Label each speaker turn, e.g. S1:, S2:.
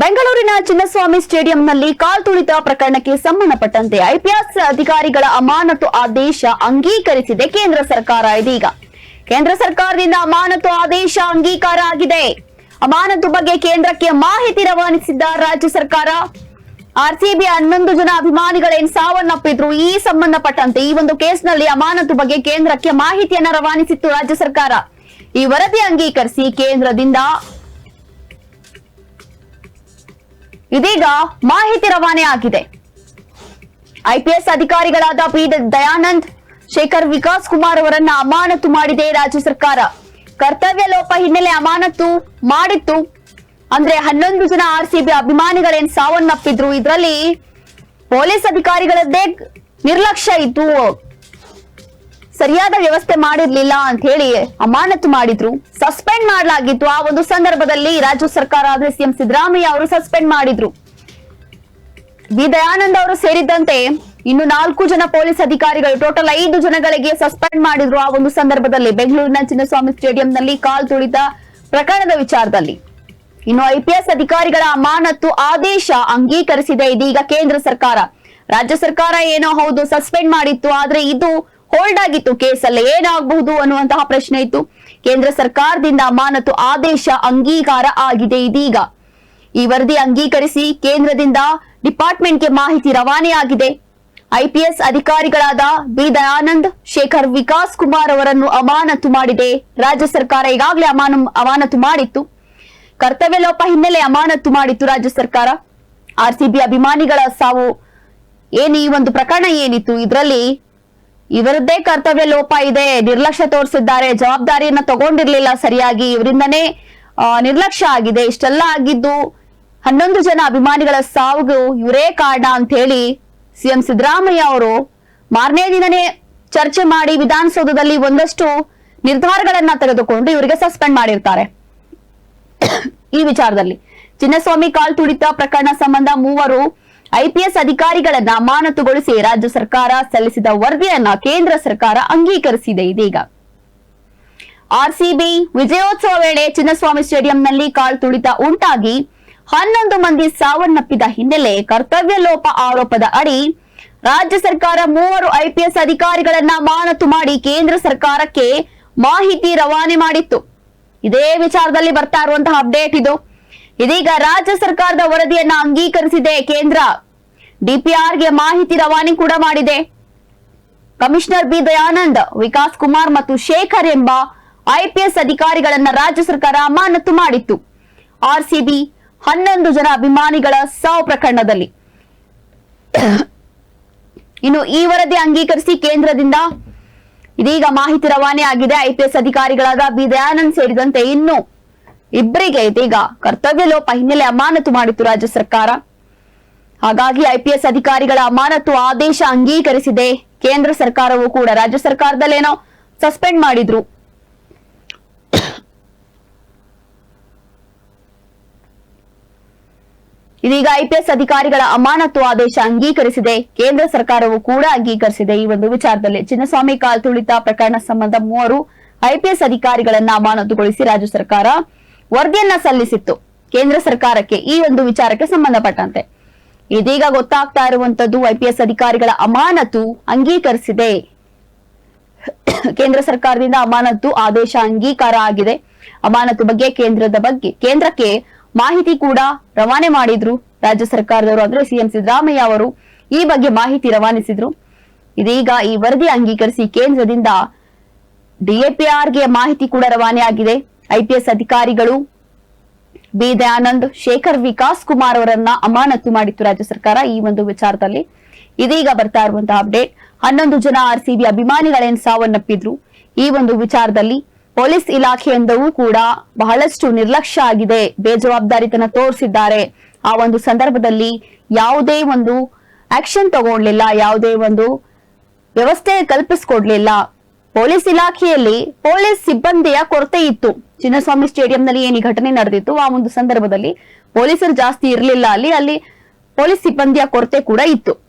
S1: ಬೆಂಗಳೂರಿನ ಚಿನ್ನಸ್ವಾಮಿ ಸ್ಟೇಡಿಯಂನಲ್ಲಿ ಕಾಲ್ತುಳಿತ ಪ್ರಕರಣಕ್ಕೆ ಸಂಬಂಧಪಟ್ಟಂತೆ ಐಪಿಎಸ್ ಅಧಿಕಾರಿಗಳ ಅಮಾನತು ಆದೇಶ ಅಂಗೀಕರಿಸಿದೆ ಕೇಂದ್ರ ಸರ್ಕಾರ ಇದೀಗ. ಕೇಂದ್ರ ಸರ್ಕಾರದಿಂದ ಅಮಾನತು ಆದೇಶ ಅಂಗೀಕಾರ ಆಗಿದೆ. ಅಮಾನತು ಬಗ್ಗೆ ಕೇಂದ್ರಕ್ಕೆ ಮಾಹಿತಿ ರವಾನಿಸಿದ್ದ ರಾಜ್ಯ ಸರ್ಕಾರ. ಆರ್ಸಿಬಿ ಹನ್ನೊಂದು ಜನ ಅಭಿಮಾನಿಗಳೇನ್ ಸಾವನ್ನಪ್ಪಿದ್ರು, ಈ ಸಂಬಂಧಪಟ್ಟಂತೆ ಈ ಒಂದು ಕೇಸ್ನಲ್ಲಿ ಅಮಾನತು ಬಗ್ಗೆ ಕೇಂದ್ರಕ್ಕೆ ಮಾಹಿತಿಯನ್ನ ರವಾನಿಸಿತ್ತು ರಾಜ್ಯ ಸರ್ಕಾರ. ಈ ವರದಿ ಅಂಗೀಕರಿಸಿ ಕೇಂದ್ರದಿಂದ ಇದೀಗ ಮಾಹಿತಿ ರವಾನೆ ಆಗಿದೆ. ಐಪಿಎಸ್ ಅಧಿಕಾರಿಗಳಾದ ಪಿ ದಯಾನಂದ್, ಶೇಖರ್ ವಿಕಾಸ್ ಕುಮಾರ್ ಅವರನ್ನ ಅಮಾನತು ಮಾಡಿದೆ ರಾಜ್ಯ ಸರ್ಕಾರ. ಕರ್ತವ್ಯ ಲೋಪ ಹಿನ್ನೆಲೆ ಅಮಾನತು ಮಾಡಿತ್ತು. ಅಂದ್ರೆ ಹನ್ನೊಂದು ಜನ ಆರ್ ಸಿಬಿ ಅಭಿಮಾನಿಗಳೇನ್ ಸಾವನ್ನಪ್ಪಿದ್ರು? ಇದರಲ್ಲಿ ಪೊಲೀಸ್ ಅಧಿಕಾರಿಗಳದ್ದೇ ನಿರ್ಲಕ್ಷ್ಯ ಇತ್ತು. ಸರಿಯಾದ ವ್ಯವಸ್ಥೆ ಮಾಡಿರ್ಲಿಲ್ಲ ಅಂತ ಹೇಳಿ ಅಮಾನತು ಮಾಡಿದ್ರು. ಸಸ್ಪೆಂಡ್ ಮಾಡಲಾಗಿತ್ತು. ಆ ಒಂದು ಸಂದರ್ಭದಲ್ಲಿ ರಾಜ್ಯ ಸರ್ಕಾರ ಆದ್ರೆ ಸಿಎಂ ಸಿದ್ದರಾಮಯ್ಯ ಅವರು ಸಸ್ಪೆಂಡ್ ಮಾಡಿದ್ರು. ವಿ ದಯಾನಂದ್ ಅವರು ಸೇರಿದಂತೆ ಇನ್ನು ನಾಲ್ಕು ಜನ ಪೊಲೀಸ್ ಅಧಿಕಾರಿಗಳು, ಟೋಟಲ್ ಐದು ಜನಗಳಿಗೆ ಸಸ್ಪೆಂಡ್ ಮಾಡಿದ್ರು ಆ ಒಂದು ಸಂದರ್ಭದಲ್ಲಿ ಬೆಂಗಳೂರಿನ ಚಿನ್ನಸ್ವಾಮಿ ಸ್ಟೇಡಿಯಂನಲ್ಲಿ ಕಾಲ್ ತುಳಿತ ಪ್ರಕರಣದ ವಿಚಾರದಲ್ಲಿ. ಇನ್ನು ಐಪಿಎಸ್ ಅಧಿಕಾರಿಗಳ ಅಮಾನತು ಆದೇಶ ಅಂಗೀಕರಿಸಿದೆ. ಇದೀಗ ಕೇಂದ್ರ ಸರ್ಕಾರ. ರಾಜ್ಯ ಸರ್ಕಾರ ಏನೋ ಹೌದು ಸಸ್ಪೆಂಡ್ ಮಾಡಿತ್ತು. ಆದ್ರೆ ಇದು ಹೋಲ್ಡ್ ಆಗಿತ್ತು ಕೇಸಲ್ಲಿ ಏನಾಗಬಹುದು ಅನ್ನುವಂತಹ ಪ್ರಶ್ನೆ ಇತ್ತು. ಕೇಂದ್ರ ಸರ್ಕಾರದಿಂದ ಅಮಾನತು ಆದೇಶ ಅಂಗೀಕಾರ ಆಗಿದೆ ಇದೀಗ. ಈ ವರದಿ ಅಂಗೀಕರಿಸಿ ಕೇಂದ್ರದಿಂದ ಡಿಪಾರ್ಟ್ಮೆಂಟ್ಗೆ ಮಾಹಿತಿ ರವಾನೆಯಾಗಿದೆ ಐಪಿಎಸ್ ಅಧಿಕಾರಿಗಳಾದ ಬಿ ದಯಾನಂದ್, ಶೇಖರ್ ವಿಕಾಸ್ ಕುಮಾರ್ ಅವರನ್ನು ಅಮಾನತು ಮಾಡಿದೆ. ರಾಜ್ಯ ಸರ್ಕಾರ ಈಗಾಗಲೇ ಅಮಾನು, ಅಮಾನತು ಮಾಡಿತ್ತು. ಕರ್ತವ್ಯ ಲೋಪ ಹಿನ್ನೆಲೆ ಅಮಾನತು ಮಾಡಿತ್ತು ರಾಜ್ಯ ಸರ್ಕಾರ. ಆರ್ಸಿಬಿ ಅಭಿಮಾನಿಗಳ ಸಾವು, ಏನು ಈ ಒಂದು ಪ್ರಕರಣ ಏನಿತ್ತು? ಇದರಲ್ಲಿ ಇವರದ್ದೇ ಕರ್ತವ್ಯ ಲೋಪ ಇದೆ. ನಿರ್ಲಕ್ಷ್ಯ ತೋರಿಸಿದ್ದಾರೆ. ಜವಾಬ್ದಾರಿಯನ್ನ ತಗೊಂಡಿರ್ಲಿಲ್ಲ ಸರಿಯಾಗಿ. ಇವರಿಂದನೇ ನಿರ್ಲಕ್ಷ್ಯ ಆಗಿದೆ. ಇಷ್ಟೆಲ್ಲ ಆಗಿದ್ದು ಹನ್ನೊಂದು ಜನ ಅಭಿಮಾನಿಗಳ ಸಾವಿಗೂ ಇವರೇ ಕಾರಣ ಅಂತ ಹೇಳಿ ಸಿಎಂ ಸಿದ್ದರಾಮಯ್ಯ ಅವರು ಮಾರನೇ ದಿನನೇ ಚರ್ಚೆ ಮಾಡಿ ವಿಧಾನಸೌಧದಲ್ಲಿ ಒಂದಷ್ಟು ನಿರ್ಧಾರಗಳನ್ನ ತೆಗೆದುಕೊಂಡು ಇವರಿಗೆ ಸಸ್ಪೆಂಡ್ ಮಾಡಿರ್ತಾರೆ. ಈ ವಿಚಾರದಲ್ಲಿ. ಚಿನ್ನಸ್ವಾಮಿ ಕಾಲ್ ತುಡಿತ ಪ್ರಕರಣ ಸಂಬಂಧ ಮೂವರು ಐಪಿಎಸ್ ಅಧಿಕಾರಿಗಳನ್ನ ಅಮಾನತುಗೊಳಿಸಿ ರಾಜ್ಯ ಸರ್ಕಾರ ಸಲ್ಲಿಸಿದ ವರದಿಯನ್ನ ಕೇಂದ್ರ ಸರ್ಕಾರ ಅಂಗೀಕರಿಸಿದೆ ಇದೀಗ. ಆರ್ಸಿಬಿ ವಿಜಯೋತ್ಸವ ವೇಳೆ ಚಿನ್ನಸ್ವಾಮಿ ಸ್ಟೇಡಿಯಂನಲ್ಲಿ ಕಾಲ್ ತುಳಿತ ಉಂಟಾಗಿ ಹನ್ನೊಂದು ಮಂದಿ ಸಾವನ್ನಪ್ಪಿದ ಹಿನ್ನೆಲೆ ಕರ್ತವ್ಯ ಲೋಪ ಆರೋಪದ ಅಡಿ ರಾಜ್ಯ ಸರ್ಕಾರ ಮೂವರು ಐಪಿಎಸ್ ಅಧಿಕಾರಿಗಳನ್ನ ಅಮಾನತು ಮಾಡಿ ಕೇಂದ್ರ ಸರ್ಕಾರಕ್ಕೆ ಮಾಹಿತಿ ರವಾನೆ ಮಾಡಿತ್ತು. ಇದೇ ವಿಚಾರದಲ್ಲಿ ಬರ್ತಾ ಇರುವಂತಹ ಅಪ್ಡೇಟ್ ಇದು. ಇದೀಗ ರಾಜ್ಯ ಸರ್ಕಾರದ ವರದಿಯನ್ನ ಅಂಗೀಕರಿಸಿದೆ ಕೇಂದ್ರ. ಡಿಪಿಆರ್ಗೆ ಮಾಹಿತಿ ರವಾನೆ ಕೂಡ ಮಾಡಿದೆ. ಕಮಿಷನರ್ ಬಿ ದಯಾನಂದ್, ವಿಕಾಸ್ ಕುಮಾರ್ ಮತ್ತು ಶೇಖರ್ ಎಂಬ ಐಪಿಎಸ್ ಅಧಿಕಾರಿಗಳನ್ನ ರಾಜ್ಯ ಸರ್ಕಾರ ಅಮಾನತು ಮಾಡಿತ್ತು. ಆರ್ಸಿಬಿ ಹನ್ನೊಂದು ಜನ ಅಭಿಮಾನಿಗಳ ಸಾವು ಪ್ರಕರಣದಲ್ಲಿ. ಇನ್ನು ಈ ವರದಿ ಅಂಗೀಕರಿಸಿ ಕೇಂದ್ರದಿಂದ ಇದೀಗ ಮಾಹಿತಿ ರವಾನೆ ಆಗಿದೆ. ಐಪಿಎಸ್ ಅಧಿಕಾರಿಗಳಾದ ಬಿ ದಯಾನಂದ್ ಸೇರಿದಂತೆ ಇನ್ನು ಇಬ್ಬರಿಗೆ ಇದೀಗ ಕರ್ತವ್ಯ ಲೋಪ ಹಿನ್ನೆಲೆ ಅಮಾನತು ಮಾಡಿತ್ತು ರಾಜ್ಯ ಸರ್ಕಾರ. ಹಾಗಾಗಿ ಐಪಿಎಸ್ ಅಧಿಕಾರಿಗಳ ಅಮಾನತು ಆದೇಶ ಅಂಗೀಕರಿಸಿದೆ. ಕೇಂದ್ರ ಸರ್ಕಾರವೂ ಕೂಡ ರಾಜ್ಯ ಸರ್ಕಾರದಲ್ಲೇನೋ ಸಸ್ಪೆಂಡ್ ಮಾಡಿದ್ರು. ಇದೀಗ ಐಪಿಎಸ್ ಅಧಿಕಾರಿಗಳ ಅಮಾನತು ಆದೇಶ ಅಂಗೀಕರಿಸಿದೆ. ಕೇಂದ್ರ ಸರ್ಕಾರವೂ ಕೂಡ ಅಂಗೀಕರಿಸಿದೆ. ಈ ಒಂದು ವಿಚಾರದಲ್ಲಿ ಚಿನ್ನಸ್ವಾಮಿ ಕಾಲ್ ತುಳಿತ ಪ್ರಕರಣ ಸಂಬಂಧ ಮೂವರು ಐಪಿಎಸ್ ಅಧಿಕಾರಿಗಳನ್ನ ಅಮಾನತುಗೊಳಿಸಿ ರಾಜ್ಯ ಸರ್ಕಾರ ವರದಿಯನ್ನ ಸಲ್ಲಿಸಿತ್ತು. ಕೇಂದ್ರ ಸರ್ಕಾರಕ್ಕೆ ಈ ಒಂದು ವಿಚಾರಕ್ಕೆ ಸಂಬಂಧಪಟ್ಟಂತೆ. ಇದೀಗ ಗೊತ್ತಾಗ್ತಾ ಇರುವಂತದ್ದು ಐಪಿಎಸ್ ಅಧಿಕಾರಿಗಳ ಅಮಾನತು ಅಂಗೀಕರಿಸಿದೆ. ಕೇಂದ್ರ ಸರ್ಕಾರದಿಂದ ಅಮಾನತು ಆದೇಶ ಅಂಗೀಕಾರ ಆಗಿದೆ. ಅಮಾನತು ಬಗ್ಗೆ ಕೇಂದ್ರದ ಬಗ್ಗೆ, ಕೇಂದ್ರಕ್ಕೆ ಮಾಹಿತಿ ಕೂಡ ರವಾನೆ ಮಾಡಿದ್ರು. ರಾಜ್ಯ ಸರ್ಕಾರದವರು ಅಂದ್ರೆ ಸಿಎಂ ಸಿದ್ದರಾಮಯ್ಯ ಅವರು ಈ ಬಗ್ಗೆ ಮಾಹಿತಿ ರವಾನಿಸಿದ್ರು. ಇದೀಗ ಈ ವರದಿ ಅಂಗೀಕರಿಸಿ ಕೇಂದ್ರದಿಂದ ಡಿಎಪಿಆರ್ಗೆ ಮಾಹಿತಿ ಕೂಡ ರವಾನೆ ಆಗಿದೆ. ಐಪಿಎಸ್ ಅಧಿಕಾರಿಗಳು ಬಿ ದಯಾನಂದ್ ಶೇಖರ್ ವಿಕಾಸ್ ಕುಮಾರ್ ಅವರನ್ನ ಅಮಾನತು ಮಾಡಿತ್ತು ರಾಜ್ಯ ಸರ್ಕಾರ ಈ ಒಂದು ವಿಚಾರದಲ್ಲಿ. ಇದೀಗ ಬರ್ತಾ ಇರುವಂತಹ ಅಪ್ಡೇಟ್ ಹನ್ನೊಂದು ಜನ ಆರ್ಸಿಬಿ ಅಭಿಮಾನಿಗಳೇನ್ ಸಾವನ್ನಪ್ಪಿದ್ರು? ಈ ಒಂದು ವಿಚಾರದಲ್ಲಿ ಪೊಲೀಸ್ ಇಲಾಖೆಯಿಂದವೂ ಕೂಡ ಬಹಳಷ್ಟು ನಿರ್ಲಕ್ಷ್ಯ ಆಗಿದೆ, ಬೇಜವಾಬ್ದಾರಿತನ ತೋರಿಸಿದ್ದಾರೆ. ಆ ಒಂದು ಸಂದರ್ಭದಲ್ಲಿ ಯಾವುದೇ ಒಂದು ಆಕ್ಷನ್ ತಗೊಳ್ಲಿಲ್ಲ ಯಾವುದೇ ಒಂದು ವ್ಯವಸ್ಥೆ ಕಲ್ಪಿಸಿಕೊಡ್ಲಿಲ್ಲ. ಪೊಲೀಸ್ ಇಲಾಖೆಯಲ್ಲಿ ಪೊಲೀಸ್ ಸಿಬ್ಬಂದಿಯ ಕೊರತೆ ಇತ್ತು. ಚಿನ್ನಸ್ವಾಮಿ ಸ್ಟೇಡಿಯಂನಲ್ಲಿ ಏನು ಘಟನೆ ನಡೆದಿತ್ತು? ಆ ಒಂದು ಸಂದರ್ಭದಲ್ಲಿ ಪೊಲೀಸರು ಜಾಸ್ತಿ ಇರಲಿಲ್ಲ ಅಲ್ಲಿ. ಅಲ್ಲಿ ಪೊಲೀಸ್ ಸಿಬ್ಬಂದಿಯ ಕೊರತೆ ಕೂಡ ಇತ್ತು.